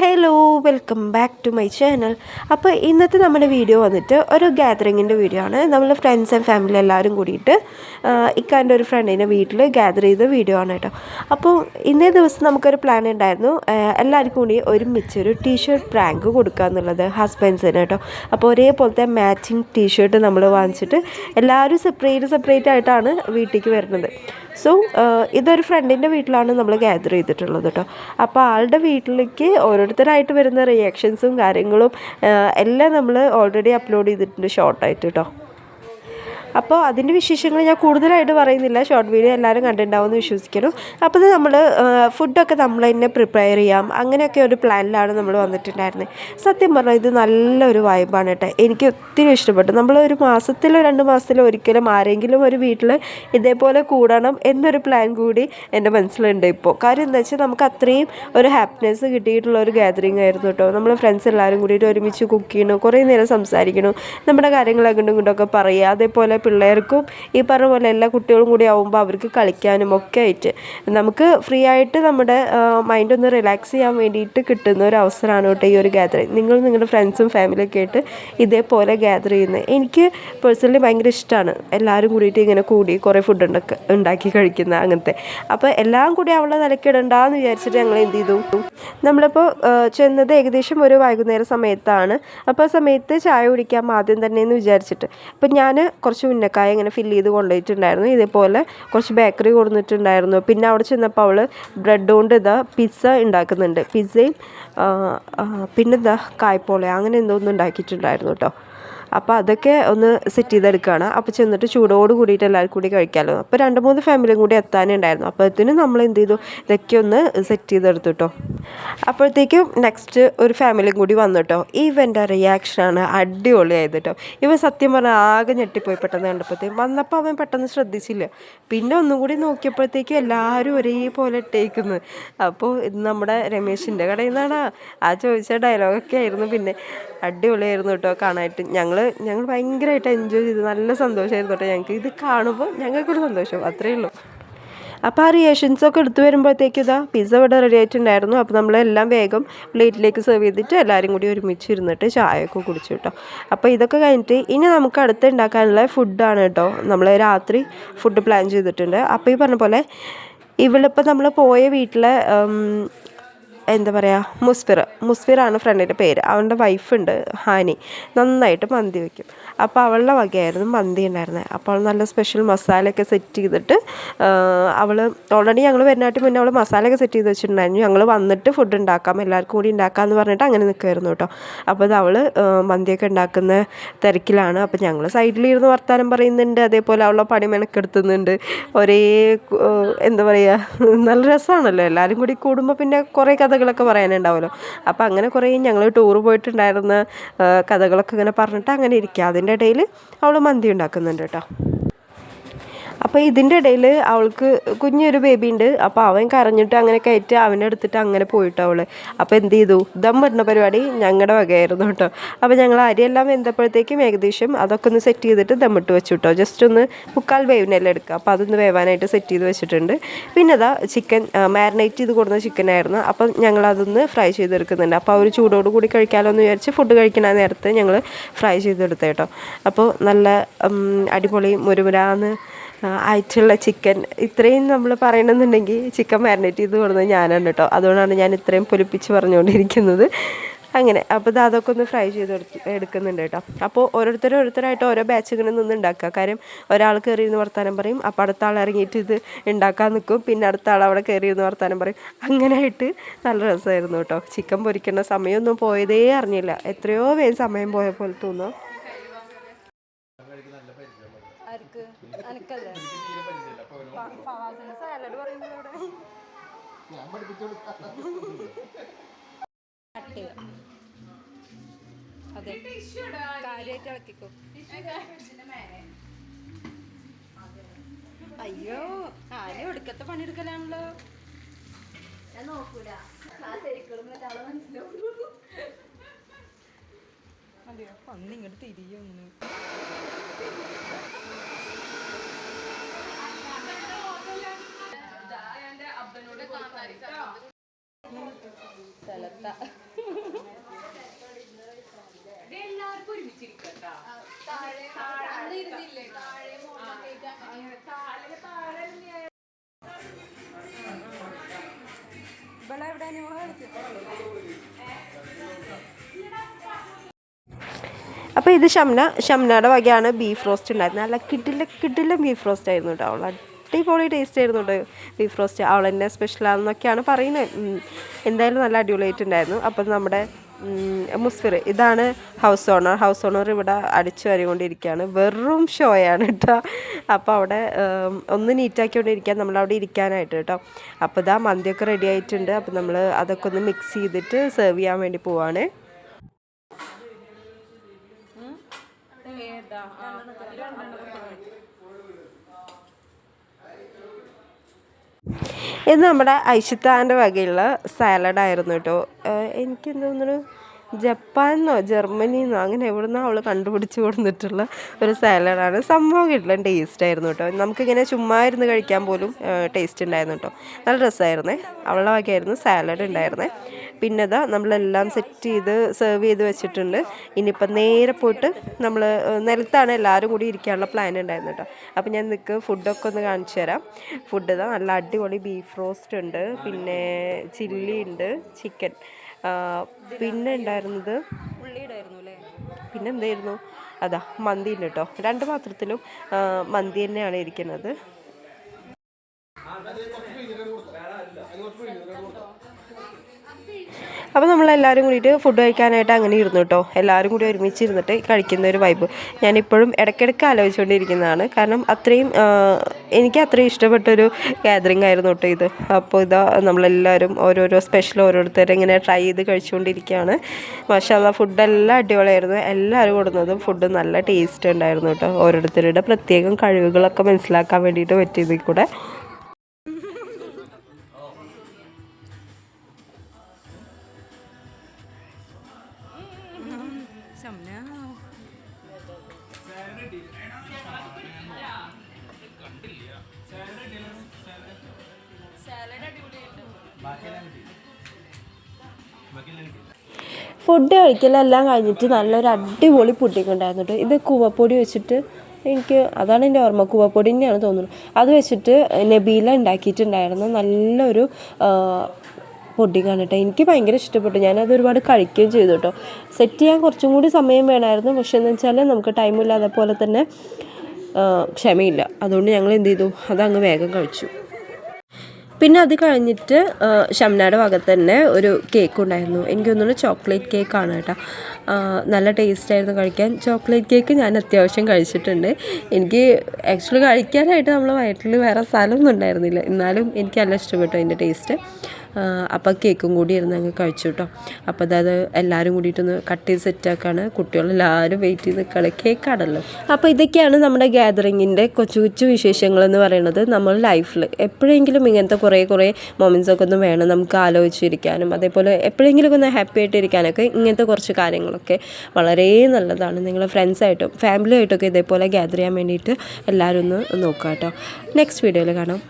Hello welcome back to my channel അപ്പോൾ ഇന്നത്തെ നമ്മുടെ വീഡിയോ വന്നിട്ട് ഒരു ഗാദറിങ്ങിന്റെ വീഡിയോ ആണ്. നമ്മൾ ഫ്രണ്ട്സ് ആൻഡ് ഫാമിലി എല്ലാവരും കൂടിയിട്ട് ഇക്കാന്റെ ഒരു ഫ്രണ്ടിന്റെ വീട്ടിൽ ഗ്യാദർ ചെയ്ത വീഡിയോ ആണ് കേട്ടോ. അപ്പോൾ ഇന്നേ ദിവസം നമുക്കൊരു പ്ലാൻ ഉണ്ടായിരുന്നു. എല്ലാവർക്കും കൂടി ഒരുമിച്ച് ഒരു ടീഷർട്ട് പ്രാങ്ക് കൊടുക്കുക എന്നുള്ളത് ഹസ്ബൻഡ്സിന് കേട്ടോ. അപ്പോൾ ഒരേപോലത്തെ മാച്ചിങ് ടീഷർട്ട് നമ്മൾ വാങ്ങിച്ചിട്ട് എല്ലാവരും സെപ്പറേറ്റ് സെപ്പറേറ്റ് ആയിട്ടാണ് വീട്ടിലേക്ക് വരുന്നത്. സോ ഇതൊരു ഫ്രണ്ടിന്റെ വീട്ടിലാണ് നമ്മൾ ഗ്യാദർ ചെയ്തിട്ടുള്ളത് കേട്ടോ അപ്പോൾ ആളുടെ വീട്ടിലേക്ക് ഓരോരുത്തരായിട്ട് വരുന്ന റിയാക്ഷൻസും കാര്യങ്ങളും എല്ലാം നമ്മൾ ഓൾറെഡി അപ്ലോഡ് ചെയ്തിട്ടുണ്ട് ഷോർട്ടായിട്ട് കേട്ടോ അപ്പോൾ അതിന്റെ വിശേഷങ്ങൾ ഞാൻ കൂടുതലായിട്ട് പറയുന്നില്ല. ഷോർട്ട് വീഡിയോ എല്ലാവരും കണ്ടിട്ടുണ്ടാവുമെന്ന് വിശ്വസിക്കുന്നു. അപ്പോൾ നമ്മൾ ഫുഡൊക്കെ നമ്മൾ തന്നെ പ്രിപ്പയർ ചെയ്യാം. അങ്ങനെയൊക്കെ ഒരു പ്ലാനിലാണ് നമ്മൾ വന്നിട്ടുണ്ടായിരുന്നത് സത്യം പറഞ്ഞാൽ ഇത് നല്ലൊരു വൈബാണ് കേട്ടോ എനിക്ക് ഒത്തിരി ഇഷ്ടപ്പെട്ടു. നമ്മൾ ഒരു മാസത്തിലോ രണ്ട് മാസത്തിലോ ഒരിക്കലും ആരെങ്കിലും ഒരു വീട്ടിൽ ഇതേപോലെ കൂടണം എന്നൊരു പ്ലാൻ കൂടി എന്റെ മനസ്സിലുണ്ട് ഇപ്പോൾ കാര്യം എന്താ വെച്ചാൽ നമുക്ക് അത്രയും ഒരു ഹാപ്പിനെസ് കിട്ടിയിട്ടുള്ള ഒരു ഗാദറിങ് ആയിരുന്നു കേട്ടോ നമ്മൾ ഫ്രണ്ട്സ് എല്ലാവരും കൂടിയിട്ട് ഒരുമിച്ച് കുക്ക് ചെയ്യണം കുറേ നേരം സംസാരിക്കണം നമ്മുടെ കാര്യങ്ങളൊക്കെ അങ്ങോട്ടും ഇങ്ങോട്ടൊക്കെ പറയുക അതേപോലെ പിള്ളേർക്കും ഈ പറഞ്ഞ പോലെ എല്ലാ കുട്ടികളും കൂടി ആവുമ്പോൾ അവർക്ക് കളിക്കാനും ഒക്കെ ആയിട്ട് നമുക്ക് ഫ്രീ ആയിട്ട് നമ്മുടെ മൈൻഡ് ഒന്ന് റിലാക്സ് ചെയ്യാൻ വേണ്ടിയിട്ട് കിട്ടുന്ന ഒരു അവസരമാണ് കേട്ടോ ഈ ഒരു ഗാദറിങ് നിങ്ങൾ നിങ്ങളുടെ ഫ്രണ്ട്സും ഫാമിലിയൊക്കെ ആയിട്ട് ഇതേപോലെ ഗ്യാദർ ചെയ്യുന്നത്. എനിക്ക് പേഴ്സണലി ഭയങ്കര ഇഷ്ടമാണ് എല്ലാവരും കൂടിയിട്ട് ഇങ്ങനെ കൂടി കുറേ ഫുഡ് ഉണ്ടാക്കി ഉണ്ടാക്കി കഴിക്കുന്ന അങ്ങനത്തെ. അപ്പോൾ എല്ലാം കൂടി അവളെ നിലക്കിടണ്ടെന്ന് വിചാരിച്ചിട്ട് ഞങ്ങൾ എന്ത് ചെയ്തു? നമ്മളിപ്പോൾ ചെന്നത് ഏകദേശം ഒരു വൈകുന്നേര സമയത്താണ്. അപ്പോൾ ആ സമയത്ത് ചായ കുടിക്കാം ആദ്യം തന്നെ എന്ന് വിചാരിച്ചിട്ട്. അപ്പം ഞാൻ കുറച്ച് ഉന്നക്കായ ഇങ്ങനെ ഫില്ല് ചെയ്ത് കൊണ്ടുപോയിട്ടുണ്ടായിരുന്നു. ഇതേപോലെ കുറച്ച് ബേക്കറി കൊടുത്തിട്ടുണ്ടായിരുന്നു. പിന്നെ അവിടെ ചെന്നപ്പോൾ അവൾ ബ്രെഡ് കൊണ്ട് ഇതാ പിസ്സ ഉണ്ടാക്കുന്നുണ്ട്. പിസ്സയും പിന്നെ കായ്പോള അങ്ങനെ എന്തോ ഒന്ന് ഉണ്ടാക്കിയിട്ടുണ്ടായിരുന്നു കേട്ടോ അപ്പോൾ അതൊക്കെ ഒന്ന് സെറ്റ് ചെയ്തെടുക്കുകയാണ് അപ്പോൾ ചെന്നിട്ട് ചൂടോട് കൂടിയിട്ട് എല്ലാവർക്കും കൂടി കഴിക്കാമല്ലോ അപ്പോൾ രണ്ട് മൂന്ന് ഫാമിലിയും കൂടി എത്താനുണ്ടായിരുന്നു. അപ്പോഴത്തേനും നമ്മൾ എന്ത് ചെയ്തു? ഇതൊക്കെ ഒന്ന് സെറ്റ് ചെയ്തെടുത്തു കേട്ടോ അപ്പോഴത്തേക്കും നെക്സ്റ്റ് ഒരു ഫാമിലിയും കൂടി വന്നു കേട്ടോ ഇവന്റെ റിയാക്ഷനാണ് അടിപൊളിയായത് കേട്ടോ ഇവൻ സത്യം പറഞ്ഞാൽ ആകെ ഞെട്ടിപ്പോയി പെട്ടെന്ന് കണ്ടപ്പോഴത്തേക്കും. വന്നപ്പോൾ അവൻ പെട്ടെന്ന് ശ്രദ്ധിച്ചില്ല. പിന്നെ ഒന്നും കൂടി നോക്കിയപ്പോഴത്തേക്കും എല്ലാവരും ഒരേപോലെ ഇട്ടേക്കുന്നു. അപ്പോൾ ഇത് നമ്മുടെ രമേശിന്റെ കടയിൽ നിന്നാണ് ആ ചോദിച്ച ഡയലോഗൊക്കെ ആയിരുന്നു. പിന്നെ അടിപൊളിയായിരുന്നു കേട്ടോ കാണാനായിട്ട് ഞങ്ങൾ ഞങ്ങൾ ഭയങ്കരമായിട്ട് എൻജോയ് ചെയ്തു. നല്ല സന്തോഷമായിരുന്നു കേട്ടോ ഞങ്ങൾക്ക് ഇത് കാണുമ്പോൾ ഞങ്ങൾക്കൊരു സന്തോഷം. അത്രയേ ഉള്ളൂ. അപ്പോൾ ആ റിയേഷൻസൊക്കെ എടുത്തു വരുമ്പോഴത്തേക്കും ഇതാ പിസ്സ ഇവിടെ റെഡി ആയിട്ടുണ്ടായിരുന്നു. അപ്പോൾ നമ്മളെല്ലാം വേഗം പ്ലേറ്റിലേക്ക് സെർവ് ചെയ്തിട്ട് എല്ലാവരും കൂടി ഒരുമിച്ച് ഇരുന്നിട്ട് ചായയൊക്കെ കുടിച്ചു കേട്ടോ. അപ്പോൾ ഇതൊക്കെ കഴിഞ്ഞിട്ട് ഇനി നമുക്ക് അടുത്ത് ഉണ്ടാക്കാനുള്ള ഫുഡാണ് കേട്ടോ. നമ്മൾ രാത്രി ഫുഡ് പ്ലാൻ ചെയ്തിട്ടുണ്ട്. അപ്പോൾ ഈ പറഞ്ഞ പോലെ ഇവിടെ ഇപ്പോൾ നമ്മൾ പോയ വീട്ടിലെ എന്താ പറയുക മുസ്ഫിർ. മുസ്ഫിറാണ് ഫ്രണ്ടിന്റെ പേര്. അവന്റെ വൈഫുണ്ട് ഹാനി. നന്നായിട്ട് മന്തി വയ്ക്കും അപ്പോൾ അവളുടെ വകയായിരുന്നു മന്തി ഉണ്ടായിരുന്നത് അപ്പോൾ നല്ല സ്പെഷ്യൽ മസാലയൊക്കെ സെറ്റ് ചെയ്തിട്ട് അവൾ ഓൾറെഡി ഞങ്ങൾ വരുന്നതായിട്ട് മുന്നേ അവൾ മസാലയൊക്കെ സെറ്റ് ചെയ്ത് വെച്ചിട്ടുണ്ടായിരുന്നു. ഞങ്ങൾ വന്നിട്ട് ഫുഡ് ഉണ്ടാക്കാം എല്ലാവർക്കും കൂടി ഉണ്ടാക്കാമെന്ന് പറഞ്ഞിട്ട് അങ്ങനെ നിൽക്കുമായിരുന്നു കേട്ടോ. അപ്പോൾ അത് അവൾ മന്തിയൊക്കെ ഉണ്ടാക്കുന്ന തിരക്കിലാണ്. അപ്പോൾ ഞങ്ങൾ സൈഡിലിരുന്ന് വർത്തമാനം പറയുന്നുണ്ട്. അതേപോലെ അവളെ പണി മെനക്കെടുത്തുന്നുണ്ട്. ഒരേ എന്താ പറയുക നല്ല രസമാണല്ലോ എല്ലാവരും കൂടി കൂടുമ്പോൾ പിന്നെ കുറേ കഥകളൊക്കെ പറയാനുണ്ടാവുമല്ലോ. അപ്പോൾ അങ്ങനെ കുറേ ഞങ്ങൾ ടൂർ പോയിട്ടുണ്ടായിരുന്ന കഥകളൊക്കെ ഇങ്ങനെ പറഞ്ഞിട്ട് അങ്ങനെ ഇരിക്കുക അതിന്റെ ഇടയിൽ അവൾ മന്തി ഉണ്ടാക്കുന്നുണ്ട് കേട്ടോ. അപ്പോൾ ഇതിന്റെ ഇടയിൽ അവൾക്ക് കുഞ്ഞൊരു ബേബി ഉണ്ട്. അപ്പോൾ അവൻ കരഞ്ഞിട്ട് അങ്ങനെ കയറ്റി അവനെ എടുത്തിട്ട് അങ്ങനെ പോയിട്ട് അവൾ അപ്പോൾ എന്ത് ചെയ്തു? ദം ഇടുന്ന പരിപാടി ഞങ്ങളുടെ വകയായിരുന്നു കേട്ടോ. അപ്പോൾ ഞങ്ങൾ അരിയെല്ലാം വെന്തപ്പോഴത്തേക്കും ഏകദേശം അതൊക്കെ ഒന്ന് സെറ്റ് ചെയ്തിട്ട് ദമ്മിട്ട് വെച്ചു കേട്ടോ ജസ്റ്റ് ഒന്ന് മുക്കാൽ വേവിനെല്ലാം എടുക്കുക അപ്പോൾ അതൊന്ന് വേവാനായിട്ട് സെറ്റ് ചെയ്ത് വെച്ചിട്ടുണ്ട്. പിന്നെ അതാ ചിക്കൻ മാരിനേറ്റ് ചെയ്ത് കൊടുക്കുന്ന ചിക്കൻ ആയിരുന്നു. അപ്പം ഞങ്ങൾ അതൊന്ന് ഫ്രൈ ചെയ്തെടുക്കുന്നുണ്ട്. അപ്പോൾ ആ ഒരു ചൂടോട് കൂടി കഴിക്കാമല്ലോ എന്ന് വിചാരിച്ച് ഫുഡ് കഴിക്കണ നേരത്തെ ഞങ്ങൾ ഫ്രൈ ചെയ്തെടുത്തേട്ടോ അപ്പോൾ നല്ല അടിപൊളി മുരുമുരാന്ന് ആയിട്ടുള്ള ചിക്കൻ ഇത്രയും നമ്മൾ പറയണമെന്നുണ്ടെങ്കിൽ ചിക്കൻ മാരിനേറ്റ് ചെയ്ത് കൊടുത്തത് ഞാനാണ് കേട്ടോ. അതുകൊണ്ടാണ് ഞാൻ ഇത്രയും പൊലിപ്പിച്ച് പറഞ്ഞുകൊണ്ടിരിക്കുന്നത്. അങ്ങനെ അപ്പോൾ ഇത് അതൊക്കെ ഒന്ന് ഫ്രൈ ചെയ്ത് എടുക്കുന്നുണ്ട് കേട്ടോ. അപ്പോൾ ഓരോരുത്തരും ഓരോരുത്തരായിട്ട് ഓരോ ബാച്ച് നിന്ന് ഉണ്ടാക്കുക. കാര്യം ഒരാൾ കയറി ഇരുന്ന് വർത്താനം പറയും അപ്പോൾ അടുത്ത ആൾ ഇറങ്ങിയിട്ട് ഇത് ഉണ്ടാക്കാൻ നിൽക്കും പിന്നെ അടുത്ത ആൾ അവിടെ കയറി ഇരുന്ന് വർത്താനം പറയും. അങ്ങനെ ആയിട്ട് നല്ല രസമായിരുന്നു കേട്ടോ. ചിക്കൻ പൊരിക്കുന്ന സമയമൊന്നും പോയതേ അറിഞ്ഞില്ല. എത്രയോ വേഗം സമയം പോയ പോലെ തോന്നുന്നു. ആർക്ക്? അനക്കല്ലേ? ഫവാസിന് സാലഡ് പറയുന്നത് ഇവിടെ. അതെ. കാര്യമായിട്ട് ഇളക്കിക്കോ. അയ്യോ ആരും ഒടുക്കത്തെ പണിയെടുക്കലാണല്ലോ? ഞാൻ നോക്കൂല. അതെയോ അന്ന് ഇങ്ങോട്ട് തിരിയൊന്ന് ഒടുക്കത്ത ഇവിടെ അപ്പോൾ ഇത് ഷംന ഷംനയുടെ വകയാണ് ബീഫ് റോസ്റ്റ് ഉണ്ടായിരുന്നത്. നല്ല കിട്ടില്ല കിട്ടില്ല ബീഫ് റോസ്റ്റ് ആയിരുന്നു കേട്ടോ അവൾ അടിപൊളി ടേസ്റ്റ് ആയിരുന്നു കേട്ടോ ബീഫ് റോസ്റ്റ് അവൾ തന്നെ സ്പെഷ്യലാണെന്നൊക്കെയാണ് പറയുന്നത്. എന്തായാലും നല്ല അടിപൊളിയായിട്ടുണ്ടായിരുന്നു അപ്പോൾ നമ്മുടെ മുസ്ഫിർ ഇതാണ് ഹൗസ് ഓണർ ഹൗസ് ഓണർ ഇവിടെ അടിച്ചു വരികൊണ്ടിരിക്കുകയാണ് വെറും ഷോയാണ് കേട്ടോ അപ്പോൾ അവിടെ ഒന്ന് നീറ്റാക്കിക്കൊണ്ടിരിക്കാൻ നമ്മളവിടെ ഇരിക്കാനായിട്ട് കേട്ടോ അപ്പോൾ ഇതാ മന്തിയൊക്കെ റെഡി ആയിട്ടുണ്ട്. അപ്പോൾ നമ്മൾ അതൊക്കെ ഒന്ന് മിക്സ് ചെയ്തിട്ട് സെർവ് ചെയ്യാൻ വേണ്ടി പോവാണ്. ഇത് നമ്മുടെ ഐഷിത്താന്റെ വകയുള്ള സാലഡായിരുന്നു കേട്ടോ. എനിക്ക് ജപ്പാനെന്നോ ജർമ്മനിന്നോ അങ്ങനെ എവിടുന്നോ അവൾ കണ്ടുപിടിച്ച് കൊടുത്തിട്ടുള്ള ഒരു സാലഡാണ്. സംഭവം കിട്ടില്ല ടേസ്റ്റ് ആയിരുന്നു കേട്ടോ. നമുക്കിങ്ങനെ ചുമ്മാ ഇരുന്ന് കഴിക്കാൻ പോലും ടേസ്റ്റ് ഉണ്ടായിരുന്നു കേട്ടോ. നല്ല രസമായിരുന്നേ. അവളുടെ വകയായിരുന്നു സാലഡ് ഉണ്ടായിരുന്നേ. പിന്നെ ഇതാ നമ്മളെല്ലാം സെറ്റ് ചെയ്ത് സെർവ് ചെയ്ത് വെച്ചിട്ടുണ്ട്. ഇനിയിപ്പം നേരെ പോയിട്ട് നമ്മൾ നിലത്താണ് എല്ലാവരും കൂടി ഇരിക്കാനുള്ള പ്ലാൻ ഉണ്ടായിരുന്നു കേട്ടോ. അപ്പോൾ ഞാൻ നിൽക്ക് ഫുഡൊക്കെ ഒന്ന് കാണിച്ചു തരാം. ഫുഡ് ഇതാ നല്ല അടിപൊളി ബീഫ് റോസ്റ്റ് ഉണ്ട്. പിന്നെ ചില്ലി ഉണ്ട് ചിക്കൻ പിന്നെ ഉണ്ടായിരുന്നത്? പിന്നെ എന്തായിരുന്നു അതാ മന്തി കേട്ടോ. രണ്ട് പാത്രത്തിലും മന്തി തന്നെയാണ് ഇരിക്കുന്നത്. അപ്പോൾ നമ്മളെല്ലാവരും കൂടിയിട്ട് ഫുഡ് കഴിക്കാനായിട്ട് അങ്ങനെ ഇരുന്നു കേട്ടോ എല്ലാവരും കൂടി ഒരുമിച്ച് ഇരുന്നിട്ട് കഴിക്കുന്ന ഒരു വൈബ് ഞാനിപ്പോഴും ഇടയ്ക്കിടയ്ക്ക് ആലോചിച്ചുകൊണ്ടിരിക്കുന്നതാണ് കാരണം അത്രയും എനിക്ക് അത്രയും ഇഷ്ടപ്പെട്ടൊരു ഗാദറിങ് ആയിരുന്നു കേട്ടോ ഇത്. അപ്പോൾ ഇതാ നമ്മളെല്ലാവരും ഓരോരോ സ്പെഷ്യൽ ഓരോരുത്തരും ഇങ്ങനെ ട്രൈ ചെയ്ത് കഴിച്ചുകൊണ്ടിരിക്കുകയാണ് മാഷാല്ല ഫുഡെല്ലാം അടിപൊളിയായിരുന്നു. എല്ലാവരും കൊടുക്കുന്നതും ഫുഡ് നല്ല ടേസ്റ്റ് ഉണ്ടായിരുന്നു കേട്ടോ ഓരോരുത്തരുടെ പ്രത്യേകം കഴിവുകളൊക്കെ മനസ്സിലാക്കാൻ വേണ്ടിയിട്ട് പറ്റിയതിൽ കൂടെ. ഫുഡ് കഴിക്കലെല്ലാം കഴിഞ്ഞിട്ട് നല്ലൊരു അടിപൊളി കേട്ടോ ഇത് കൂവപ്പൊടി വെച്ചിട്ട് എനിക്ക് അതാണ് എന്റെ ഓർമ്മ. കൂവപ്പൊടി തന്നെയാണ് തോന്നുന്നത്. അത് വെച്ചിട്ട് നബീല ഉണ്ടാക്കിയിട്ടുണ്ടായിരുന്നു. നല്ലൊരു പൊടിക്കാണ് കേട്ടോ. എനിക്ക് ഭയങ്കര ഇഷ്ടപ്പെട്ടു. ഞാനത് ഒരുപാട് കഴിക്കുകയും ചെയ്തു കേട്ടോ. സെറ്റ് ചെയ്യാൻ കുറച്ചും കൂടി സമയം വേണമായിരുന്നു. പക്ഷേ എന്ന് വെച്ചാൽ നമുക്ക് ടൈമില്ലാതെ പോലെ തന്നെ ക്ഷമയില്ല. അതുകൊണ്ട് ഞങ്ങൾ എന്ത് ചെയ്തു? അതങ്ങ് വേഗം കഴിച്ചു. പിന്നെ അത് കഴിഞ്ഞിട്ട് ഷംനയുടെ ഭാഗത്ത് തന്നെ ഒരു കേക്ക് ഉണ്ടായിരുന്നു. എനിക്ക് തോന്നുന്നു ചോക്ലേറ്റ് കേക്കാണ് കേട്ടോ. ആ, നല്ല ടേസ്റ്റ് ആയിരുന്നു കഴിക്കാൻ. ചോക്ലേറ്റ് കേക്ക് ഞാൻ അത്യാവശ്യം കഴിച്ചിട്ടുണ്ട്. എനിക്ക് ആക്ച്വലി കഴിക്കാനായിട്ട് നമ്മൾ വയറ്റിൽ വേറെ സ്ഥലമൊന്നും ഉണ്ടായിരുന്നില്ല. എന്നാലും എനിക്ക് നല്ല ഇഷ്ടപ്പെട്ടു അതിന്റെ ടേസ്റ്റ് അപ്പോൾ കേക്കും കൂടി ഇരുന്ന് അങ്ങ് കഴിച്ചു കേട്ടോ അപ്പോൾ അതായത് എല്ലാവരും കൂടിയിട്ടൊന്ന് കട്ട് ചെയ്ത് സെറ്റാക്കാണ് കുട്ടികളെല്ലാവരും വെയിറ്റ് ചെയ്ത് നിൽക്കുകയാണ് കേക്കാണല്ലോ അപ്പോൾ ഇതൊക്കെയാണ് നമ്മുടെ ഗ്യാതറിങ്ങിന്റെ കൊച്ചു കൊച്ചു വിശേഷങ്ങൾ എന്ന് പറയുന്നത്. നമ്മൾ ലൈഫിൽ എപ്പോഴെങ്കിലും ഇങ്ങനത്തെ കുറേ കുറേ മൊമെൻസൊക്കെ ഒന്ന് വേണം നമുക്ക് ആലോചിച്ചിരിക്കാനും അതേപോലെ എപ്പോഴെങ്കിലും ഒന്ന് ഹാപ്പി ആയിട്ടിരിക്കാനൊക്കെ ഇങ്ങനത്തെ കുറച്ച് കാര്യങ്ങളൊക്കെ വളരെ നല്ലതാണ്. നിങ്ങൾ ഫ്രണ്ട്സായിട്ടും ഫാമിലി ആയിട്ടൊക്കെ ഇതേപോലെ ഗ്യാതർ ചെയ്യാൻ വേണ്ടിയിട്ട് എല്ലാവരും ഒന്ന് നോക്കുക കേട്ടോ നെക്സ്റ്റ് വീഡിയോയിൽ കാണാം.